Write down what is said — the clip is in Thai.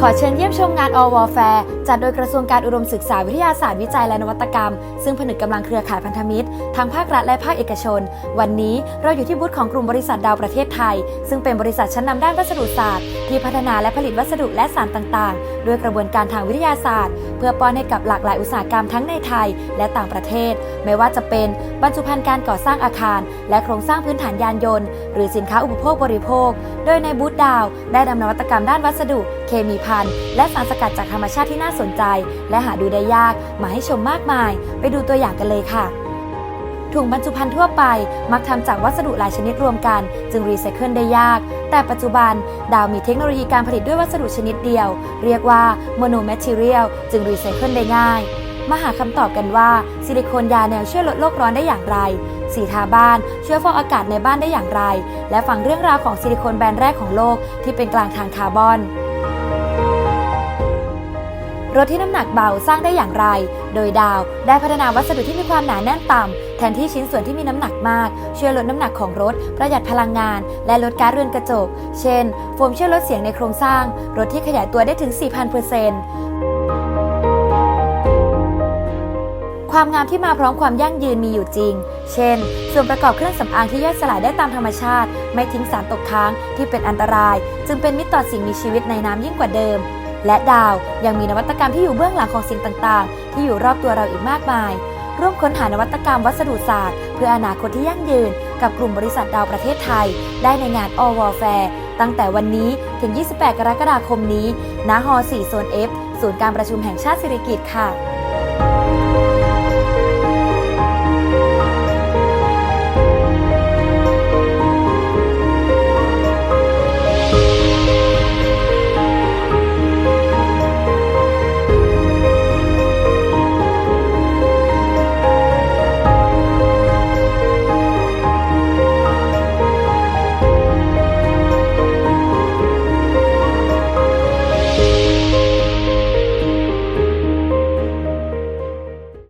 ขอเชิญเยี่ยมชมงาน All War Fair จัดโดยกระทรวงการอุดมศึกษาวิทยาศาสตร์วิจัยและนวัตกรรม ซึ่งผนึกกำลังเครือข่ายพันธมิตรทั้งภาครัฐและภาคเอกชน วันนี้เราอยู่ที่บูธของกลุ่มบริษัทดาวประเทศไทย ซึ่งเป็นบริษัทชั้นนำด้านวัสดุศาสตร์ ที่พัฒนาและผลิตวัสดุและสารต่างๆ ด้วยกระบวนการทางวิทยาศาสตร์ เพื่อป้อนให้กับหลากหลายอุตสาหกรรมทั้งในไทย และต่างประเทศ ไม่ว่าจะเป็นบรรจุภัณฑ์การก่อสร้างอาคาร และโครงสร้างพื้นฐานยานยนต์ หรือสินค้าอุปโภคบริโภค โดยในบูธดาว ได้นำนวัตกรรมด้านวัสดุ เคมีภัณฑ์และสารสกัดจากธรรมชาติที่น่าสนใจ และหาดูได้ยากมาให้ชมมากมาย ไปดูตัวอย่างกันเลยค่ะถุงบรรจุภัณฑ์ทั่วไปมักทำจากวัสดุหลายชนิดรวมกัน จึงรีไซเคิลได้ยาก แต่ปัจจุบัน ดาวมีเทคโนโลยีการผลิตด้วยวัสดุชนิดเดียว เรียกว่าโมโนแมทเทียลจึงรีไซเคิลได้ง่าย มาหาคำตอบกันว่า ซิลิโคนยาแนวช่วยลดโลกร้อนได้อย่างไร สีทาบ้านช่วยฟอกอากาศในบ้านได้อย่างไร และฟังเรื่องราวของซิลิโคนแบรนด์แรกของโลกที่เป็นกลางทางคาร์บอน รถที่น้ำหนักเบาสร้างได้อย่างไร โดยดาวได้พัฒนาวัสดุที่มีความหนาแน่นต่ำแทนที่ชิ้นส่วนที่มีน้ำหนักมาก ช่วยลดน้ำหนักของรถ ประหยัดพลังงาน และลดกาซเรือนกระจก เช่น โฟมช่วยลดเสียงในโครงสร้าง รถที่ขยายตัวได้ถึง 4,000เปอร์เซนต์ความงามที่มาพร้อมความยั่งยืนมีอยู่จริง เช่น ส่วนประกอบเครื่องสำอางที่ย่อยสลายได้ตามธรรมชาติ ไม่ทิ้งสารตกค้างที่เป็นอันตราย จึงเป็นมิตรต่อสิ่งมีชีวิตในน้ำยิ่งกว่าเดิม และดาวยังมีนวัตกรรมที่อยู่เบื้องหลังของสิ่งต่างๆ ที่อยู่รอบตัวเราอีกมากมาย ร่วมค้นหานวัตกรรมวัสดุศาสตร์ เพื่ออนาคตที่ยั่งยืน กับกลุ่มบริษัทดาวประเทศไทย ได้ในงาน All War Fair ตั้งแต่วันนี้ถึง 28 กรกฎาคมนี้ณฮอ4โซน F ศูนย์การประชุมแห่งชาติสิริกิติ์ค่ะ